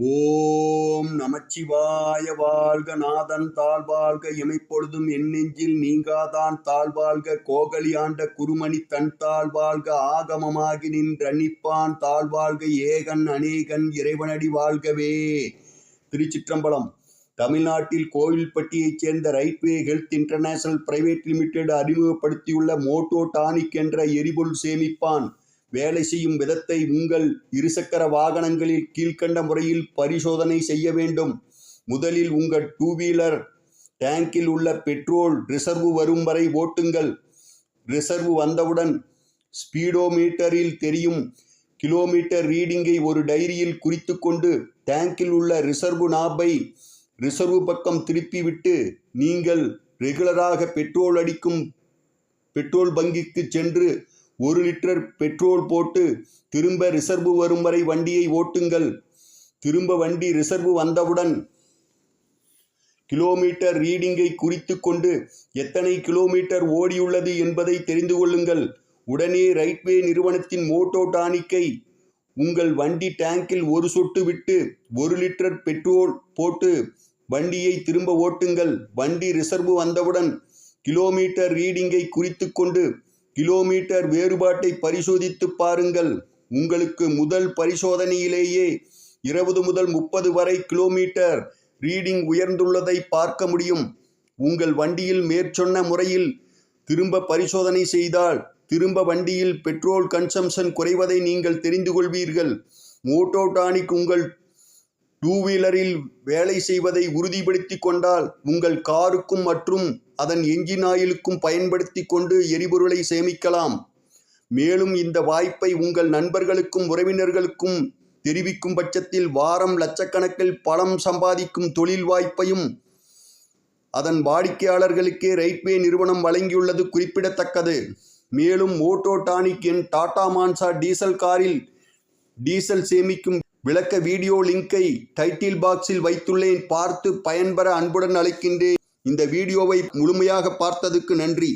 ஓம் நமச்சிவாய வாழ்க நாதன் தாழ்வாழ்க எமைப்பொழுதும் என் நெஞ்சில் நீங்காதான் தாழ்வாழ்க கோகலி ஆண்ட குருமணி தன் தாழ்வாழ்க ஆகமமாகி நின்றணிப்பான் தாழ்வாழ்க ஏகன் அநேகன் இறைவனடி வாழ்கவே. திருச்சிற்றம்பலம். தமிழ்நாட்டில் கோவில்பட்டியைச் சேர்ந்த Rightway health international private limited அறிமுகப்படுத்தியுள்ள Moto tonic என்ற எரிபொருள் சேமிப்பான். வேலை செய்யும் விதத்தை உங்கள் இருசக்கர வாகனங்களில் கீழ்க்கண்ட முறையில் பரிசோதனை செய்ய வேண்டும். முதலில் உங்கள் டூ வீலர் டேங்கில் உள்ள பெட்ரோல் ரிசர்வு வரும் வரை ஓட்டுங்கள். ரிசர்வு வந்தவுடன் ஸ்பீடோமீட்டரில் தெரியும். கிலோமீட்டர் ரீடிங்கை ஒரு டைரியில் குறித்து கொண்டு டேங்கில் உள்ள ரிசர்வு நாப்பை ரிசர்வு பக்கம் திருப்பிவிட்டு நீங்கள் ரெகுலராக பெட்ரோல் அடிக்கும் பெட்ரோல் பங்கிக்கு சென்று ஒரு லிட்டர் பெட்ரோல் போட்டு திரும்ப ரிசர்வு வரும் வரை வண்டியை ஓட்டுங்கள். திரும்ப வண்டி ரிசர்வு வந்தவுடன் கிலோமீட்டர் ரீடிங்கை குறித்து கொண்டு எத்தனை கிலோமீட்டர் ஓடியுள்ளது என்பதை தெரிந்து கொள்ளுங்கள். உடனே ரைட்வே நிறுவனத்தின் மோட்டோ டானிக்கை உங்கள் வண்டி டேங்கில் ஒரு சொட்டு விட்டு ஒரு லிட்டர் பெட்ரோல் போட்டு வண்டியை திரும்ப ஓட்டுங்கள். வண்டி ரிசர்வு வந்தவுடன் கிலோமீட்டர் ரீடிங்கை குறித்து கொண்டு கிலோமீட்டர் வேறுபாட்டை பரிசோதித்து பாருங்கள். உங்களுக்கு முதல் பரிசோதனையிலேயே இருபது முதல் முப்பது வரை கிலோமீட்டர் ரீடிங் உயர்ந்துள்ளதை பார்க்க முடியும். உங்கள் வண்டியில் மேற்சொன்ன முறையில் திரும்ப பரிசோதனை செய்தால் திரும்ப வண்டியில் பெட்ரோல் கன்சம்ஷன் குறைவதை நீங்கள் தெரிந்து கொள்வீர்கள். மோட்டோடானிக் உங்கள் டூ வீலரில் வேலை செய்வதை உறுதிப்படுத்தி கொண்டால் உங்கள் காருக்கும் மற்றும் அதன் என்ஜின் ஆயிலுக்கும் பயன்படுத்தி கொண்டு எரிபொருளை சேமிக்கலாம். மேலும் இந்த வாய்ப்பை உங்கள் நண்பர்களுக்கும் உறவினர்களுக்கும் தெரிவிக்கும் பட்சத்தில் வாரம் லட்சக்கணக்கில் பணம் சம்பாதிக்கும் தொழில் வாய்ப்பையும் அதன் வாடிக்கையாளர்களுக்கே ரைட்வே நிறுவனம் வழங்கியுள்ளது குறிப்பிடத்தக்கது. மேலும் மோட்டோ டானிக் என் டாடா மான்சா டீசல் காரில் டீசல் சேமிக்கும் விளக்க வீடியோ லிங்கை டைட்டில் பாக்ஸில் வைத்துள்ளேன். பார்த்து பயன்பெற அன்புடன் அழைக்கின்றேன். இந்த வீடியோவை முழுமையாக பார்த்ததுக்கு நன்றி.